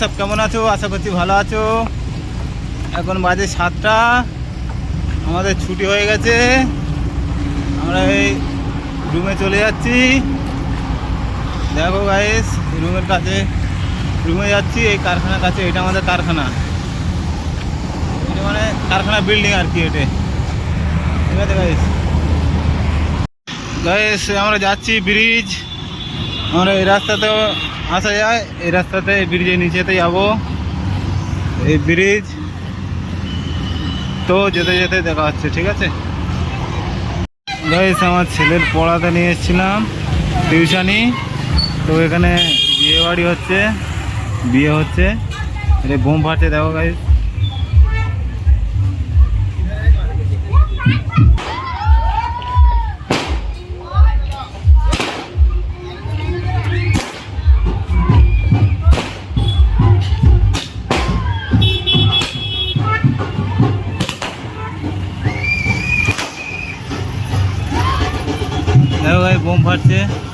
সব কেমন আছো? আশা করছি ভালো আছো। এখন বাজে সাতটা। আমাদের ছুটি হয়ে গেছে। আমরা এই রুমে চলে যাচ্ছি। দেখো গাইস রুমের কাছে, রুমে যাচ্ছি, এই কারখানার কাছে, এটা আমাদের কারখানা। এটা মানে কারখানা বিল্ডিং আর কি এটা। ঠিক আছে গাইস গাইস আমরা যাচ্ছি ব্রিজ আমরা এই রাস্তাতেও আসা যায়। এই রাস্তাতে ব্রিজের নিচেতে যাব। এই ব্রিজ তো যেতে যেতে দেখা হচ্ছে, ঠিক আছে? গাইস আমার ছেলের পড়াতে নিয়ে এসেছিলাম, টিউশানি। তো এখানে বিয়ে বাড়ি হচ্ছে, বিয়ে হচ্ছে। এটা বোম ফাটছে, দেখো গাইস দেখো গাইস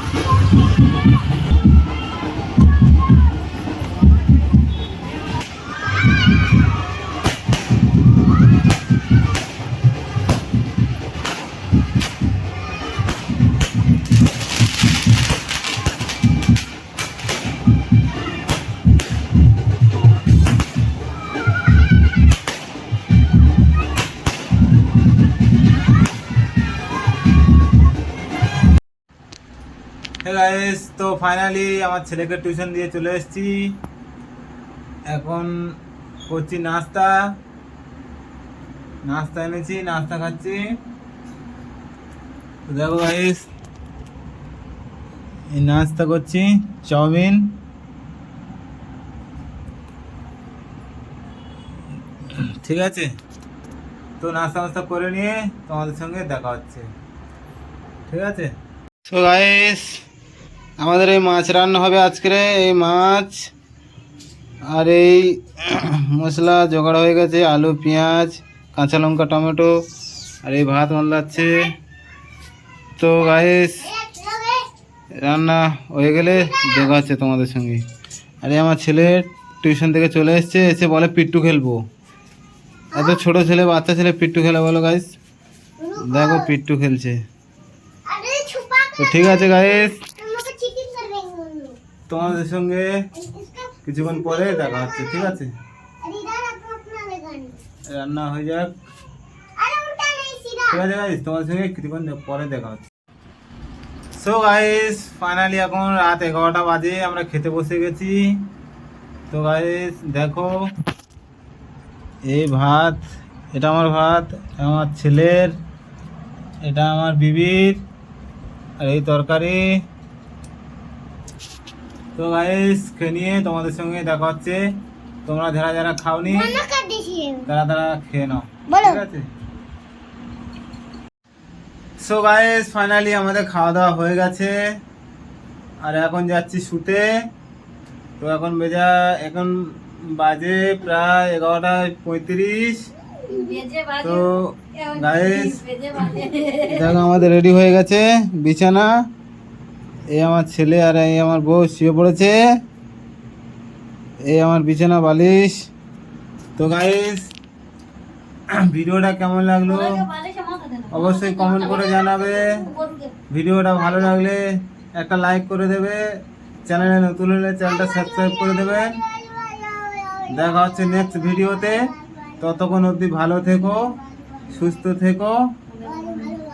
গাইস তো ফাইনালি আমার ছেলেকে টিউশন দিয়ে চলে এসেছি। এখন করছি নাস্তা। নাস্তা এনেছি, নাস্তা খাচ্ছি। দেখো গাইস এই নাস্তা করছি, চাউমিন। ঠিক আছে? তো নাস্তা নাস্তা করে নিয়ে তোমাদের সঙ্গে দেখা হচ্ছে। ঠিক আছে? তো গাইস আমাদের এই মাছ রান্না হবে আজকে এই মাছ আর এই মশলা জোগাড় হয়ে গেছে, আলু, পেঁয়াজ, কাঁচা লঙ্কা, টমেটো আর এই ভাত মাল্লাচ্ছে। তো গায়েস রান্না হয়ে গেলে দেখাচ্ছে তোমাদের সঙ্গে। আরে আমার ছেলে টিউশন থেকে চলে এসছে, এসে বলে পিট্টু খেলব। এত ছোট ছেলে, বাচ্চা ছেলে পিট্টু খেলে বলো গাইস দেখো, পিট্টু খেলছে। তো ঠিক আছে গাইস তোমাদের সঙ্গে কিছুক্ষণ পরে দেখা হচ্ছে, ঠিক আছে? রান্না হয়ে যাক। ঠিক আছে গাইজ তোমাদের সঙ্গে কিছুক্ষণ পরে দেখা হচ্ছে। সো গাইজ ফাইনালি এখন রাত এগারোটা বাজে, আমরা খেতে বসে গেছি। তো গাইজ দেখো, এই ভাত, এটা আমার ভাত আমার ছেলের, এটা আমার বিবির, আর এই তরকারি। তো গাইস খেয়ে নিয়ে তোমাদের সঙ্গে দেখা হচ্ছে। তোমরা যারা যারা খাওনি তারা তারা খেয়ে নাও। ঠিক আছে? সো গাইস ফাইনালি আমাদের খাওয়া দাওয়া হয়ে গেছে। আর এখন যাচ্ছি শুতে। তো এখন বেজা এখন বাজে প্রায় এগারোটা পঁয়ত্রিশ। তো গাইস দেখো আমাদের রেডি হয়ে গেছে। বিছানা। এই আমার ছেলে আর এই আমার বউ শুয়ে পড়েছে। এই আমার বিছানা বালিশ। তো গাইস ভিডিওটা কেমন লাগল? অবশ্যই কমেন্ট করে জানাবে। ভিডিওটা ভালো লাগলে একটা লাইক করে দেবে। চ্যানেলে নতুন হলে চ্যানেলটা সাবস্ক্রাইব করে দেবেন দেখা হচ্ছে নেক্সট ভিডিওতে। ততক্ষণ অবধি ভালো থেকো সুস্থ থেকো।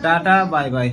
Tata bye bye